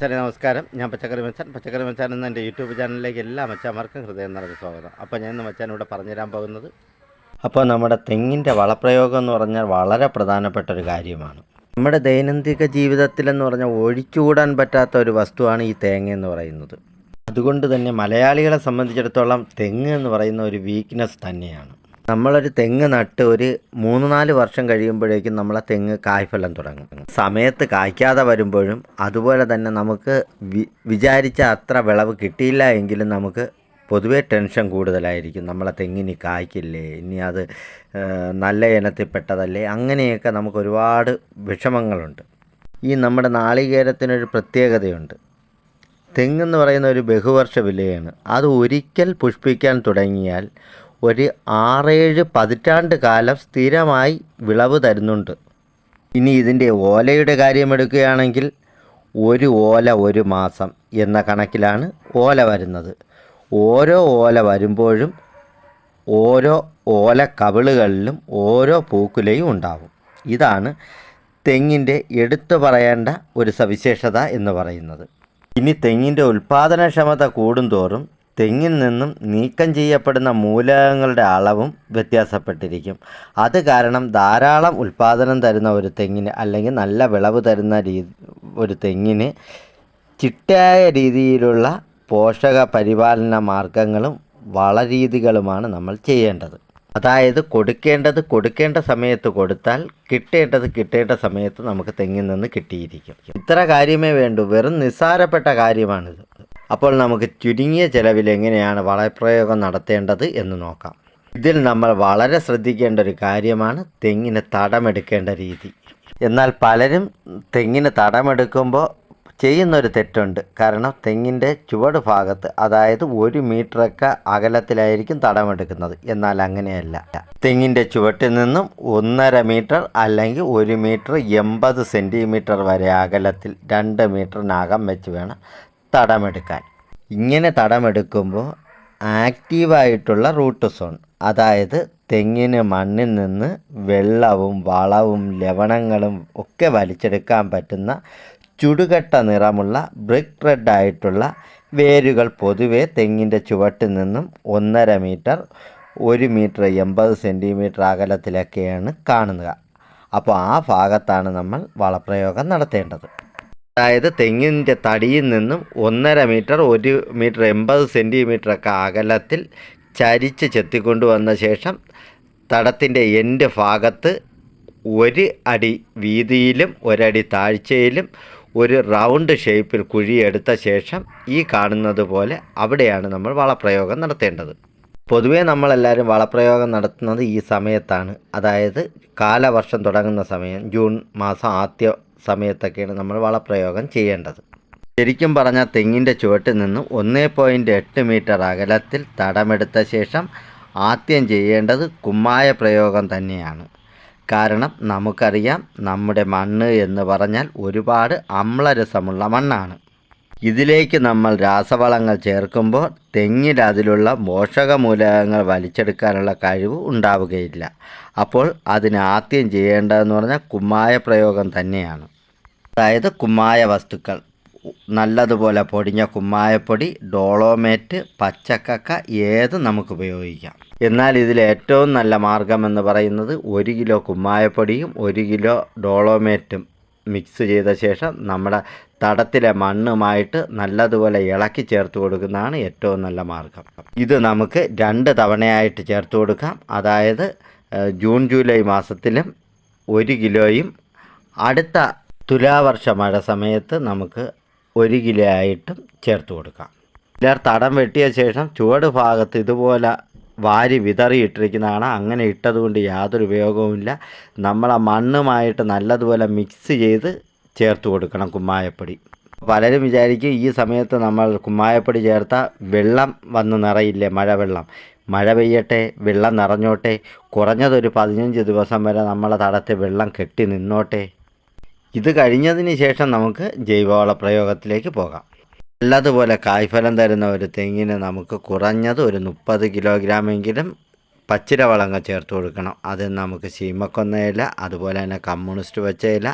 സാറേ നമസ്കാരം. ഞാൻ പച്ചക്കറി മച്ചാൻ പച്ചക്കറി മച്ചാൻ എന്ന എന്റെ യൂട്യൂബ് ചാനലിലേക്ക് എല്ലാ മച്ചാന്മാർക്കും ഹൃദയം നിറഞ്ഞ സ്വാഗതം. അപ്പോൾ ഞാൻ ഇന്ന് മച്ചാൻ ഇവിടെ പറഞ്ഞുതരാൻ പോകുന്നത് അപ്പോൾ നമ്മുടെ തെങ്ങിന്റെ വളപ്രയോഗം എന്ന് പറഞ്ഞാൽ വളരെ പ്രധാനപ്പെട്ട ഒരു കാര്യമാണ്. നമ്മുടെ ദൈനംദിന ജീവിതത്തിലെന്ന് പറഞ്ഞാൽ ഒഴിച്ചുകൂടാൻ പറ്റാത്ത ഒരു വസ്തുവാണ് ഈ തേങ്ങ എന്ന് പറയുന്നത്. അതുകൊണ്ട് തന്നെ മലയാളികളെ സംബന്ധിച്ചിടത്തോളം തെങ്ങ് എന്ന് പറയുന്ന ഒരു വീക്ക്നെസ് തന്നെയാണ്. നമ്മളൊരു തെങ്ങ് നട്ട് ഒരു മൂന്ന് നാല് വർഷം കഴിയുമ്പോഴേക്കും നമ്മളെ തെങ്ങ് കായ്ഫലം തുടങ്ങും. സമയത്ത് കായ്ക്കാതെ വരുമ്പോഴും അതുപോലെ തന്നെ നമുക്ക് വി വിചാരിച്ച അത്ര വിളവ് കിട്ടിയില്ല എങ്കിലും നമുക്ക് പൊതുവേ ടെൻഷൻ കൂടുതലായിരിക്കും. നമ്മളെ തെങ്ങിനി കായ്ക്കില്ലേ? ഇനി അത് നല്ല ഇനത്തിൽപ്പെട്ടതല്ലേ അങ്ങനെയൊക്കെ നമുക്ക് ഒരുപാട് വിഷമങ്ങളുണ്ട്. ഈ നമ്മുടെ നാളികേരത്തിനൊരു പ്രത്യേകതയുണ്ട്. തെങ്ങെന്ന് പറയുന്ന ഒരു ബഹുവർഷ വിലയാണ്. അത് ഒരിക്കൽ പുഷ്പിക്കാൻ തുടങ്ങിയാൽ ഒരു ആറേഴ് പതിറ്റാണ്ട് കാലം സ്ഥിരമായി വിളവ് തരുന്നുണ്ട്. ഇനി ഇതിന്റെ ഓലയുടെ കാര്യം എടുക്കുകയാണെങ്കിൽ ഒരു ഓല ഒരു മാസം എന്ന കണക്കിലാണ് ഓല വരുന്നത്. ഓരോ ഓല വരുമ്പോഴും ഓരോ ഓല കവിളുകളിലും ഓരോ പൂക്കുലയും ഉണ്ടാകും ഇതാണ് തെങ്ങിന്റെ എടുത്തു പറയേണ്ട ഒരു സവിശേഷത എന്ന് പറയുന്നത്. ഇനി തെങ്ങിന്റെ ഉൽപ്പാദനക്ഷമത കൂടുന്തോറും തെങ്ങിൽ നിന്നും നീക്കം ചെയ്യപ്പെടുന്ന മൂലകങ്ങളുടെ അളവും വ്യത്യാസപ്പെട്ടിരിക്കും. അത് കാരണം ധാരാളം ഉൽപാദനം തരുന്ന ഒരു തെങ്ങിന് അല്ലെങ്കിൽ നല്ല വിളവ് തരുന്ന ഒരു തെങ്ങിന് ചിട്ടയായ രീതിയിലുള്ള പോഷക പരിപാലന മാർഗങ്ങളും വളരീതികളുമാണ് നമ്മൾ ചെയ്യേണ്ടത്. അതായത് കൊടുക്കേണ്ടത് കൊടുക്കേണ്ട സമയത്ത് കൊടുത്താൽ കിട്ടേണ്ടത് കിട്ടേണ്ട സമയത്ത് നമുക്ക് തെങ്ങിൽ നിന്ന് കിട്ടിയിരിക്കും. ഇത്ര കാര്യമേ വേണ്ടൂ. വെറും നിസ്സാരപ്പെട്ട കാര്യമാണിത്. അപ്പോൾ നമുക്ക് ചുരുങ്ങിയ ചിലവിൽ എങ്ങനെയാണ് വളപ്രയോഗം നടത്തേണ്ടത് എന്ന് നോക്കാം. ഇതിൽ നമ്മൾ വളരെ ശ്രദ്ധിക്കേണ്ട ഒരു കാര്യമാണ് തെങ്ങിന് തടമെടുക്കേണ്ട രീതി. എന്നാൽ പലരും തെങ്ങിന് തടമെടുക്കുമ്പോൾ ചെയ്യുന്നൊരു തെറ്റുണ്ട്. കാരണം തെങ്ങിന്റെ ചുവട് ഭാഗത്ത് അതായത് ഒരു മീറ്ററൊക്കെ അകലത്തിലായിരിക്കും തടമെടുക്കുന്നത്. എന്നാൽ അങ്ങനെയല്ല. തെങ്ങിന്റെ ചുവട്ടിൽ നിന്നും ഒന്നര മീറ്റർ അല്ലെങ്കിൽ ഒരു മീറ്റർ എൺപത് സെന്റിമീറ്റർ വരെ അകലത്തിൽ രണ്ട് മീറ്ററിനകം വെച്ച് വേണം തടമെടുക്കാൻ. ഇങ്ങനെ തടമെടുക്കുമ്പോൾ ആക്റ്റീവായിട്ടുള്ള റൂട്ട് സോൺ അതായത് തെങ്ങിന് മണ്ണിൽ നിന്ന് വെള്ളവും വളവും ലവണങ്ങളും ഒക്കെ വലിച്ചെടുക്കാൻ പറ്റുന്ന ചുടുകട്ട നിറമുള്ള ബ്രിക്ക് റെഡ് ആയിട്ടുള്ള വേരുകൾ പൊതുവെ തെങ്ങിന്റെ ചുവട്ടിൽ നിന്നും ഒന്നര മീറ്റർ ഒരു മീറ്റർ എൺപത് സെന്റിമീറ്റർ അകലത്തിലൊക്കെയാണ് കാണുന്നത്. അപ്പോൾ ആ ഭാഗത്താണ് നമ്മൾ വളപ്രയോഗം നടത്തേണ്ടത്. അതായത് തെങ്ങിന്റെ തടിയിൽ നിന്നും ഒന്നര മീറ്റർ ഒരു മീറ്റർ എൺപത് സെന്റിമീറ്ററൊക്കെ അകലത്തിൽ ചരിച്ച് ചെത്തിക്കൊണ്ട് വന്ന ശേഷം തടത്തിന്റെ എൻഡ് ഭാഗത്ത് ഒരു അടി വീതിയിലും ഒരടി താഴ്ചയിലും ഒരു റൗണ്ട് ഷേപ്പിൽ കുഴിയെടുത്ത ശേഷം ഈ കാണുന്നത് പോലെ അവിടെയാണ് നമ്മൾ വളപ്രയോഗം നടത്തേണ്ടത്. പൊതുവേ നമ്മളെല്ലാവരും വളപ്രയോഗം നടത്തുന്നത് ഈ സമയത്താണ്. അതായത് കാലവർഷം തുടങ്ങുന്ന സമയം ജൂൺ മാസം ആദ്യ സമയത്തൊക്കെയാണ് നമ്മൾ വളപ്രയോഗം ചെയ്യേണ്ടത്. ശരിക്കും പറഞ്ഞാൽ തെങ്ങിന്റെ ചുവട്ടിൽ നിന്ന് ഒന്നേ പോയിന്റ് എട്ട് മീറ്റർ അകലത്തിൽ തടമെടുത്ത ശേഷം ആദ്യം ചെയ്യേണ്ടത് കുമ്മായ പ്രയോഗം തന്നെയാണ്. കാരണം നമുക്കറിയാം നമ്മുടെ മണ്ണ് എന്ന് പറഞ്ഞാൽ ഒരുപാട് അമ്ലരസമുള്ള മണ്ണാണ്. ഇതിലേക്ക് നമ്മൾ രാസവളങ്ങൾ ചേർക്കുമ്പോൾ തെങ്ങിൽ അതിലുള്ള പോഷകമൂലകങ്ങൾ വലിച്ചെടുക്കാനുള്ള കഴിവ് ഉണ്ടാവുകയില്ല. അപ്പോൾ അതിന് ആദ്യം ചെയ്യേണ്ടതെന്ന് പറഞ്ഞാൽ കുമ്മായ പ്രയോഗം തന്നെയാണ്. അതായത് കുമ്മായ വസ്തുക്കൾ. നല്ലതുപോലെ പൊടിഞ്ഞ കുമ്മായപ്പൊടി ഡോളോമേറ്റ് പച്ചക്കക്ക ഏത് നമുക്ക് ഉപയോഗിക്കാം. എന്നാൽ ഇതിൽ ഏറ്റവും നല്ല മാർഗം എന്ന് പറയുന്നത് ഒരു കിലോ കുമ്മായപ്പൊടിയും ഒരു കിലോ ഡോളോമേറ്റും മിക്സ് ചെയ്ത ശേഷം നമ്മുടെ തടത്തിലെ മണ്ണുമായിട്ട് നല്ലതുപോലെ ഇളക്കി ചേർത്ത് കൊടുക്കുന്നതാണ് ഏറ്റവും നല്ല മാർഗം. ഇത് നമുക്ക് രണ്ട് തവണയായിട്ട് ചേർത്ത് കൊടുക്കാം. അതായത് ജൂൺ ജൂലൈ മാസത്തിലും ഒരു കിലോയും അടുത്ത തുലാവർഷ മഴ സമയത്ത് നമുക്ക് ഒരു കിലോ ആയിട്ടും ചേർത്ത് കൊടുക്കാം. ചിലർ തടം വെട്ടിയ ശേഷം ചുവട് ഭാഗത്ത് ഇതുപോലെ വാരി വിതറിയിട്ടിരിക്കുന്നതാണ്. അങ്ങനെ ഇട്ടതുകൊണ്ട് യാതൊരു ഉപയോഗവുമില്ല. നമ്മളെ മണ്ണുമായിട്ട് നല്ലതുപോലെ മിക്സ് ചെയ്ത് ചേർത്ത് കൊടുക്കണം കുമ്മായപ്പൊടി. പലരും വിചാരിക്കും ഈ സമയത്ത് നമ്മൾ കുമ്മായപ്പൊടി ചേർത്ത വെള്ളം വന്ന് നിറയില്ലേ മഴവെള്ളം. മഴ പെയ്യട്ടെ വെള്ളം നിറഞ്ഞോട്ടെ. കുറഞ്ഞതൊരു പതിനഞ്ച് ദിവസം വരെ നമ്മളെ തടത്തെ വെള്ളം കെട്ടി നിന്നോട്ടെ. ഇത് കഴിഞ്ഞതിന് ശേഷം നമുക്ക് ജൈവവള പ്രയോഗത്തിലേക്ക് പോകാം. നല്ലതുപോലെ കായ്ഫലം തരുന്ന ഒരു തെങ്ങിന് നമുക്ക് കുറഞ്ഞത് ഒരു മുപ്പത് കിലോഗ്രാമെങ്കിലും പച്ചില വളങ്ങൾ ചേർത്ത് കൊടുക്കണം. അത് നമുക്ക് ശീമക്കൊന്ന ഇല അതുപോലെ തന്നെ കമ്മ്യൂണിസ്റ്റ് വെച്ച ഇല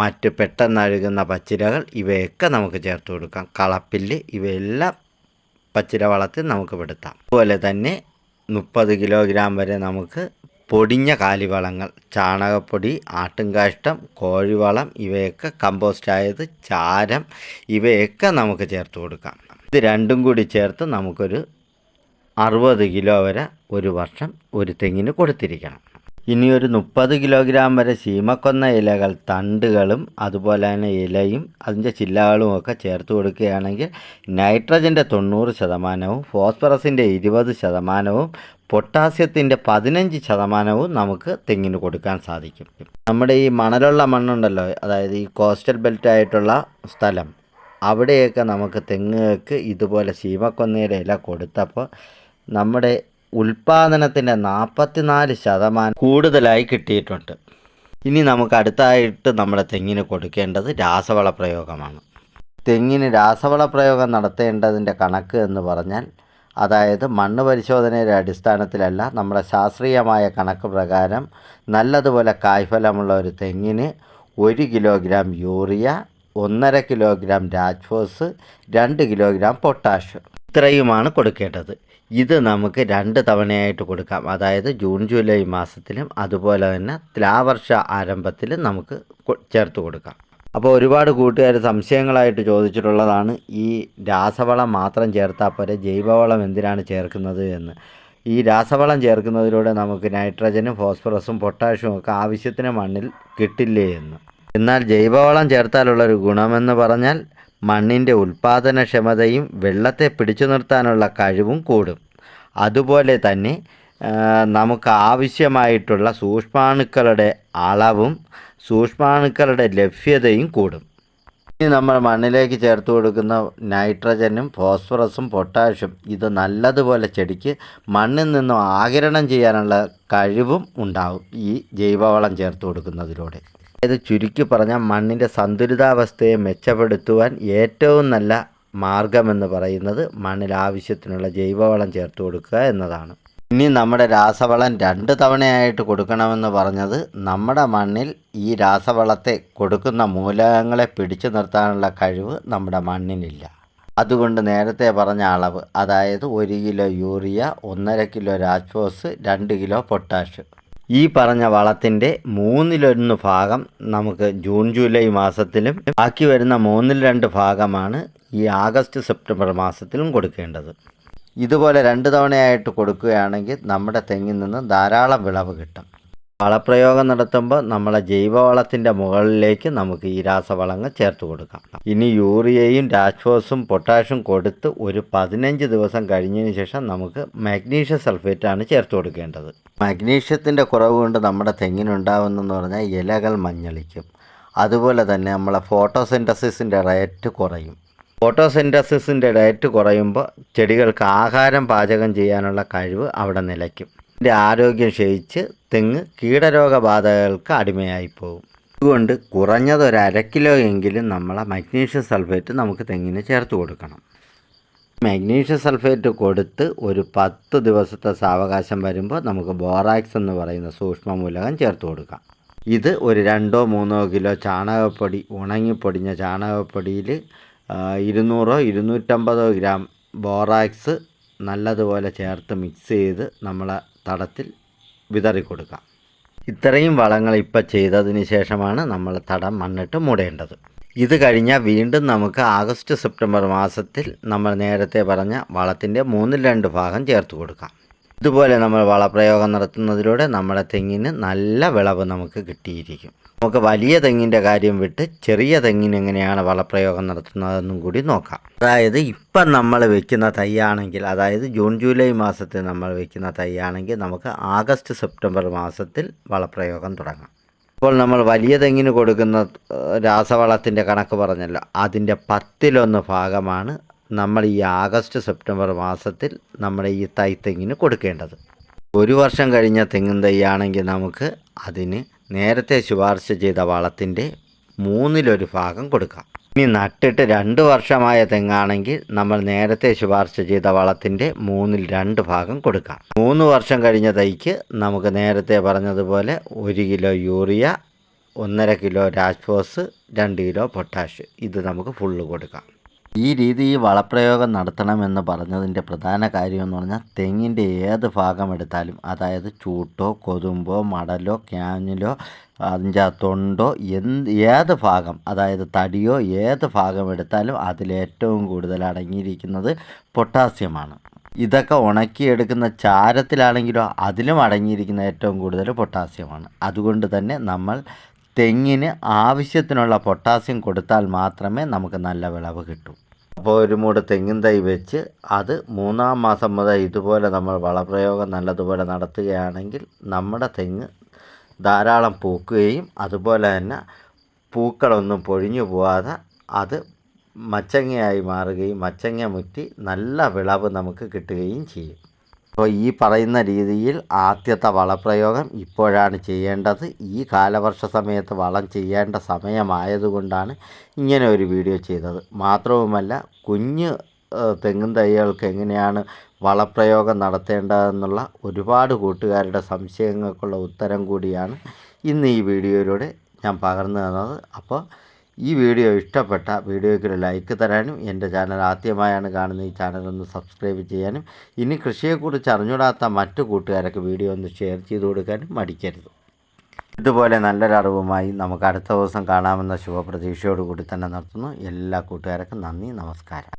മറ്റ് പെട്ടെന്ന് അഴുകുന്ന പച്ചിലകൾ ഇവയൊക്കെ നമുക്ക് ചേർത്ത് കൊടുക്കാം. കളപ്പില്ല് ഇവയെല്ലാം പച്ചില വളത്തിൽ നമുക്ക് പെടുത്താം. അതുപോലെ തന്നെ മുപ്പത് കിലോഗ്രാം വരെ നമുക്ക് പൊടിഞ്ഞ കാലിവളങ്ങൾ ചാണകപ്പൊടി ആട്ടുംകാഷ്ടം കോഴിവളം ഇവയൊക്കെ കമ്പോസ്റ്റ് ആയത് ചാരം ഇവയൊക്കെ നമുക്ക് ചേർത്ത് കൊടുക്കാം. ഇത് രണ്ടും കൂടി ചേർത്ത് നമുക്കൊരു അറുപത് കിലോ വരെ ഒരു വർഷം ഒരു തെങ്ങിന് കൊടുത്തിരിക്കണം. ഇനി ഒരു മുപ്പത് കിലോഗ്രാം വരെ സീമക്കൊന്ന ഇലകൾ തണ്ടുകളും അതുപോലെ തന്നെ ഇലയും അതിന്റെ ചില്ലകളും ഒക്കെ ചേർത്ത് കൊടുക്കുകയാണെങ്കിൽ നൈട്രജന്റെ തൊണ്ണൂറ് ശതമാനവും ഫോസ്ഫറസിന്റെ ഇരുപത് ശതമാനവും പൊട്ടാസ്യത്തിന്റെ പതിനഞ്ച് ശതമാനവും നമുക്ക് തെങ്ങിന് കൊടുക്കാൻ സാധിക്കും. നമ്മുടെ ഈ മണലുള്ള മണ്ണുണ്ടല്ലോ അതായത് ഈ കോസ്റ്റൽ ബെൽറ്റ് ആയിട്ടുള്ള സ്ഥലം അവിടെയൊക്കെ നമുക്ക് തെങ്ങുകൾക്ക് ഇതുപോലെ ശീമക്കൊന്നയുടെ ഇല കൊടുത്തപ്പോൾ നമ്മുടെ ഉൽപ്പാദനത്തിന്റെ നാൽപ്പത്തിനാല് ശതമാനം കൂടുതലായി കിട്ടിയിട്ടുണ്ട്. ഇനി നമുക്ക് അടുത്തായിട്ട് നമ്മുടെ തെങ്ങിന് കൊടുക്കേണ്ടത് രാസവള പ്രയോഗമാണ്. തെങ്ങിന് രാസവള പ്രയോഗം നടത്തേണ്ടതിന്റെ കണക്ക് എന്ന് പറഞ്ഞാൽ അതായത് മണ്ണ് പരിശോധനയുടെ അടിസ്ഥാനത്തിലല്ല നമ്മുടെ ശാസ്ത്രീയമായ കണക്ക് പ്രകാരം നല്ലതുപോലെ കായ്ഫലമുള്ള ഒരു തെങ്ങിന് ഒരു കിലോഗ്രാം യൂറിയ ഒന്നര കിലോഗ്രാം രാജ്ഫോസ് രണ്ട് കിലോഗ്രാം പൊട്ടാഷ് ഇത്രയുമാണ് കൊടുക്കേണ്ടത്. ഇത് നമുക്ക് രണ്ട് തവണയായിട്ട് കൊടുക്കാം. അതായത് ജൂൺ ജൂലൈ മാസത്തിലും അതുപോലെ തന്നെ തുലാവർഷ ആരംഭത്തിലും നമുക്ക് ചേർത്ത് കൊടുക്കാം. അപ്പോൾ ഒരുപാട് കൂട്ടുകാർ സംശയങ്ങളായിട്ട് ചോദിച്ചിട്ടുള്ളതാണ് ഈ രാസവളം മാത്രം ചേർത്താൽ പോരെ ജൈവവളം എന്തിനാണ് ചേർക്കുന്നത് എന്ന്. ഈ രാസവളം ചേർക്കുന്നതിലൂടെ നമുക്ക് നൈട്രജനും ഫോസ്ഫറസും പൊട്ടാഷ്യം ഒക്കെ ആവശ്യത്തിന് മണ്ണിൽ കിട്ടില്ലേ എന്ന്. എന്നാൽ ജൈവവളം ചേർത്താലുള്ളൊരു ഗുണമെന്ന് പറഞ്ഞാൽ മണ്ണിന്റെ ഉൽപ്പാദനക്ഷമതയും വെള്ളത്തെ പിടിച്ചു നിർത്താനുള്ള കഴിവും കൂടും. അതുപോലെ തന്നെ നമുക്ക് ആവശ്യമായിട്ടുള്ള സൂക്ഷ്മാണുക്കളുടെ അളവും സൂക്ഷ്മാണുക്കളുടെ ലഭ്യതയും കൂടും. ഇനി നമ്മൾ മണ്ണിലേക്ക് ചേർത്ത് കൊടുക്കുന്ന നൈട്രജനും ഫോസ്ഫറസും പൊട്ടാഷ്യം ഇത് നല്ലതുപോലെ ചെടിക്ക് മണ്ണിൽ നിന്നും ആകിരണം ചെയ്യാനുള്ള കഴിവും ഉണ്ടാവും ഈ ജൈവവളം ചേർത്ത് കൊടുക്കുന്നതിലൂടെ. അതായത് ചുരുക്കി പറഞ്ഞാൽ മണ്ണിന്റെ സന്തുലിതാവസ്ഥയെ മെച്ചപ്പെടുത്തുവാൻ ഏറ്റവും നല്ല മാർഗമെന്ന് പറയുന്നത് മണ്ണിൽ ആവശ്യത്തിനുള്ള ജൈവവളം ചേർത്ത് കൊടുക്കുക എന്നതാണ്. ഇനി നമ്മുടെ രാസവളം രണ്ട് തവണയായിട്ട് കൊടുക്കണമെന്ന് പറഞ്ഞത് നമ്മുടെ മണ്ണിൽ ഈ രാസവളത്തെ കൊടുക്കുന്ന മൂലകങ്ങളെ പിടിച്ചു നിർത്താനുള്ള കഴിവ് നമ്മുടെ മണ്ണിനില്ല. അതുകൊണ്ട് നേരത്തെ പറഞ്ഞ അളവ് അതായത് ഒരു കിലോ യൂറിയ ഒന്നര കിലോ രാജ്ഫോസ് രണ്ട് കിലോ പൊട്ടാഷ്. ഈ പറഞ്ഞ വളത്തിന്റെ മൂന്നിലൊന്ന് ഭാഗം നമുക്ക് ജൂൺ ജൂലൈ മാസത്തിലും ബാക്കി വരുന്ന മൂന്നിൽ രണ്ട് ഭാഗമാണ് ഈ ആഗസ്റ്റ് സെപ്റ്റംബർ മാസത്തിലും കൊടുക്കേണ്ടത്. ഇതുപോലെ രണ്ട് തവണയായിട്ട് കൊടുക്കുകയാണെങ്കിൽ നമ്മുടെ തെങ്ങിൽ നിന്ന് ധാരാളം വിളവ് കിട്ടും. വളപ്രയോഗം നടത്തുമ്പോൾ നമ്മളെ ജൈവവളത്തിന്റെ മുകളിലേക്ക് നമുക്ക് ഈ രാസവളങ്ങൾ ചേർത്ത് കൊടുക്കാം. ഇനി യൂറിയയും രാജ്ഫോസും പൊട്ടാഷും കൊടുത്ത് ഒരു പതിനഞ്ച് ദിവസം കഴിഞ്ഞതിന് ശേഷം നമുക്ക് മാഗ്നീഷ്യം സൾഫേറ്റാണ് ചേർത്ത് കൊടുക്കേണ്ടത്. മാഗ്നീഷ്യത്തിന്റെ കുറവ് കൊണ്ട് നമ്മുടെ തെങ്ങിനുണ്ടാവുന്നതെന്ന് പറഞ്ഞാൽ ഇലകൾ മഞ്ഞളിക്കും. അതുപോലെ തന്നെ നമ്മളെ ഫോട്ടോസിന്തസിസിന്റെ റേറ്റ് കുറയും. ഫോട്ടോസിന്തസിസിന്റെ റേറ്റ് കുറയുമ്പോൾ ചെടികൾക്ക് ആഹാരം പാചകം ചെയ്യാനുള്ള കഴിവ് അവിടെ നിലയ്ക്കും. ഇതിന്റെ ആരോഗ്യം ക്ഷയിച്ച് തെങ്ങ് കീടരോഗബാധകൾക്ക് അടിമയായി പോകും അതുകൊണ്ട് കുറഞ്ഞത് ഒരു അര കിലോ എങ്കിലും നമ്മളെ മഗ്നീഷ്യം സൾഫേറ്റ് നമുക്ക് തെങ്ങിന് ചേർത്ത് കൊടുക്കണം. മഗ്നീഷ്യം സൾഫേറ്റ് കൊടുത്ത് ഒരു പത്ത് ദിവസത്തെ സാവകാശം വരുമ്പോൾ നമുക്ക് ബോറാക്സ് എന്ന് പറയുന്ന സൂക്ഷ്മമൂലകം ചേർത്ത് കൊടുക്കാം. ഇത് ഒരു രണ്ടോ മൂന്നോ കിലോ ചാണകപ്പൊടി ഉണങ്ങിപ്പൊടിഞ്ഞ ചാണകപ്പൊടിയിൽ ഇരുന്നൂറോ ഇരുന്നൂറ്റമ്പതോ ഗ്രാം ബോറാക്സ് നല്ലതുപോലെ ചേർത്ത് മിക്സ് ചെയ്ത് നമ്മളെ തടത്തിൽ വിതറി കൊടുക്കുക ഇത്രയും വളങ്ങൾ ഇപ്പോൾ ചെയ്തതിന് ശേഷമാണ് നമ്മൾ തടം മണ്ണിട്ട് മൂടേണ്ടത്. ഇത് കഴിഞ്ഞാൽ വീണ്ടും നമുക്ക് ആഗസ്റ്റ് സെപ്റ്റംബർ മാസത്തിൽ നമ്മൾ നേരത്തെ പറഞ്ഞ വളത്തിന്റെ മൂന്നിൽ രണ്ട് ഭാഗം ചേർത്ത് കൊടുക്കാം. ഇതുപോലെ നമ്മൾ വളപ്രയോഗം നടത്തുന്നതിലൂടെ നമ്മുടെ തെങ്ങിന് നല്ല വിളവ് നമുക്ക് കിട്ടിയിരിക്കും. നമുക്ക് വലിയ തെങ്ങിന്റെ കാര്യം വിട്ട് ചെറിയ തെങ്ങിന് എങ്ങനെയാണ് വളപ്രയോഗം നടത്തുന്നതെന്നും കൂടി നോക്കാം. അതായത് ഇപ്പം നമ്മൾ വെക്കുന്ന തൈയാണെങ്കിൽ അതായത് ജൂൺ ജൂലൈ മാസത്തിൽ നമ്മൾ വെക്കുന്ന തൈയാണെങ്കിൽ നമുക്ക് ആഗസ്റ്റ് സെപ്റ്റംബർ മാസത്തിൽ വളപ്രയോഗം തുടങ്ങാം. ഇപ്പോൾ നമ്മൾ വലിയ തെങ്ങിന് കൊടുക്കുന്ന രാസവളത്തിന്റെ കണക്ക് പറഞ്ഞല്ലോ അതിന്റെ പത്തിലൊന്ന് ഭാഗമാണ് നമ്മൾ ഈ ആഗസ്റ്റ് സെപ്റ്റംബർ മാസത്തിൽ നമ്മുടെ ഈ തൈ തെങ്ങിന് കൊടുക്കേണ്ടത്. ഒരു വർഷം കഴിഞ്ഞ തെങ്ങിൻ തൈയാണെങ്കിൽ നമുക്ക് അതിന് നേരത്തെ ശുപാർശ ചെയ്ത വളത്തിന്റെ മൂന്നിലൊരു ഭാഗം കൊടുക്കാം. ഇനി നട്ടിട്ട് രണ്ട് വർഷമായ തെങ്ങാണെങ്കിൽ നമ്മൾ നേരത്തെ ശുപാർശ ചെയ്ത വളത്തിന്റെ മൂന്നിൽ രണ്ട് ഭാഗം കൊടുക്കാം. മൂന്ന് വർഷം കഴിഞ്ഞ തൈക്ക് നമുക്ക് നേരത്തെ പറഞ്ഞതുപോലെ ഒരു കിലോ യൂറിയ ഒന്നര കിലോ രാജ്ഫോസ് രണ്ട് കിലോ പൊട്ടാഷ് ഇത് നമുക്ക് ഫുള്ള് കൊടുക്കാം. ഈ രീതി ഈ വളപ്രയോഗം നടത്തണമെന്ന് പറഞ്ഞതിന്റെ പ്രധാന കാര്യമെന്ന് പറഞ്ഞാൽ തെങ്ങിന്റെ ഏത് ഭാഗം എടുത്താലും അതായത് ചൂട്ടോ കൊതുമ്പോ മടലോ ക്യാനിലോ അതിന്റെ തൊണ്ടോ എന്ത് ഏത് ഭാഗം അതായത് തടിയോ ഏത് ഭാഗം എടുത്താലും അതിലേറ്റവും കൂടുതൽ അടങ്ങിയിരിക്കുന്നത് പൊട്ടാസ്യമാണ്. ഇതൊക്കെ ഉണക്കിയെടുക്കുന്ന ചാരത്തിലാണെങ്കിലോ അതിലും അടങ്ങിയിരിക്കുന്ന ഏറ്റവും കൂടുതൽ പൊട്ടാസ്യമാണ്. അതുകൊണ്ട് തന്നെ നമ്മൾ തെങ്ങിന് ആവശ്യത്തിനുള്ള പൊട്ടാസ്യം കൊടുത്താൽ മാത്രമേ നമുക്ക് നല്ല വിളവ് കിട്ടൂ. അപ്പോൾ ഒരു മൂട് തെങ്ങിൻ തൈ വെച്ച് അത് മൂന്നാം മാസം മുതൽ ഇതുപോലെ നമ്മൾ വളപ്രയോഗം നല്ലതുപോലെ നടത്തുകയാണെങ്കിൽ നമ്മുടെ തെങ്ങ് ധാരാളം പൂക്കുകയും അതുപോലെ തന്നെ പൂക്കളൊന്നും പൊഴിഞ്ഞു പോവാതെ അത് മച്ചങ്ങയായി മാറുകയും മച്ചങ്ങ മുറ്റി നല്ല വിളവ് നമുക്ക് കിട്ടുകയും ചെയ്യും. അപ്പോൾ ഈ പറയുന്ന രീതിയിൽ ആദ്യത്തെ വളപ്രയോഗം ഇപ്പോഴാണ് ചെയ്യേണ്ടത്. ഈ കാലവർഷ സമയത്ത് വളം ചെയ്യേണ്ട സമയമായതുകൊണ്ടാണ് ഇങ്ങനെ ഒരു വീഡിയോ ചെയ്തത്. മാത്രവുമല്ല കുഞ്ഞ് തെങ്ങും തൈകൾക്ക് എങ്ങനെയാണ് വളപ്രയോഗം നടത്തേണ്ടതെന്നുള്ള ഒരുപാട് കൂട്ടുകാരുടെ സംശയങ്ങൾക്കുള്ള ഉത്തരം കൂടിയാണ് ഇന്ന് ഈ വീഡിയോയിലൂടെ ഞാൻ പകർന്നു തന്നത്. അപ്പോൾ ഈ വീഡിയോ ഇഷ്ടപ്പെട്ട വീഡിയോയ്ക്ക് ഒരു ലൈക്ക് തരാനും എന്റെ ചാനൽ ആദ്യമായാണ് കാണുന്ന ഈ ചാനൽ ഒന്ന് സബ്സ്ക്രൈബ് ചെയ്യാനും ഇനി കൃഷിയെക്കുറിച്ച് അറിഞ്ഞൂടാത്ത മറ്റു കൂട്ടുകാരൊക്കെ വീഡിയോ ഒന്ന് ഷെയർ ചെയ്ത് കൊടുക്കാനും മടിക്കരുത്. ഇതുപോലെ നല്ലൊരു അറിവുമായി നമുക്ക് അടുത്ത ദിവസം കാണാമെന്ന ശുഭപ്രതീക്ഷയോടുകൂടി തന്നെ നിർത്തുന്നു എല്ലാ കൂട്ടുകാർക്കും നന്ദി നമസ്കാരം.